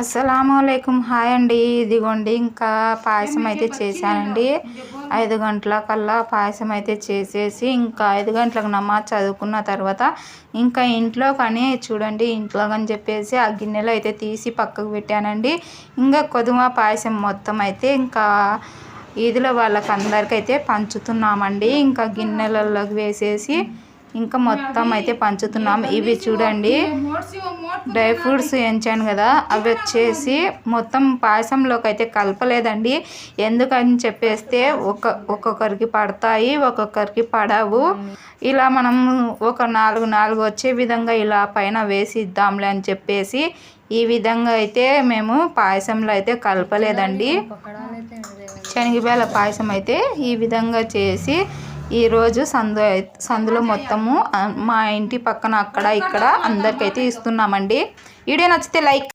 అస్సలామలైకుం hi అండి. ఇదిగోండి ఇంకా పాయసం అయితే చేశానండి. ఐదు గంటల కల్లా పాయసం అయితే చేసేసి ఇంకా ఐదు గంటలకు నమాజ్ చదువుకున్న తర్వాత ఇంకా ఇంట్లో కానీ చూడండి ఇంట్లో అని చెప్పేసి ఆ గిన్నెలో అయితే తీసి పక్కకు పెట్టానండి. ఇంకా కొదుమ పాయసం మొత్తం అయితే ఇంకా ఈదుల వాళ్ళకి అందరికైతే పంచుతున్నామండి. ఇంకా గిన్నెలలోకి వేసేసి ఇంకా మొత్తం అయితే పంచుతున్నాం. ఇవి చూడండి. డ్రై ఫ్రూట్స్ ఎంచాను కదా అవి వచ్చేసి మొత్తం పాయసంలోకి అయితే కలపలేదండి. ఎందుకని చెప్పేస్తే ఒక ఒక్కొక్కరికి పడతాయి ఒక్కొక్కరికి పడవు. ఇలా మనం ఒక నాలుగు నాలుగు వచ్చే విధంగా ఇలా పైన వేసి ఇద్దాంలే అని చెప్పేసి ఈ విధంగా అయితే మేము పాయసంలో అయితే కలపలేదండి. శనగబేల పాయసం అయితే ఈ విధంగా చేసి ఈరోజు సందు సందులో మొత్తము మా ఇంటి పక్కన అక్కడ ఇక్కడ అందరికైతే ఇస్తున్నామండి. వీడియో నచ్చితే లైక్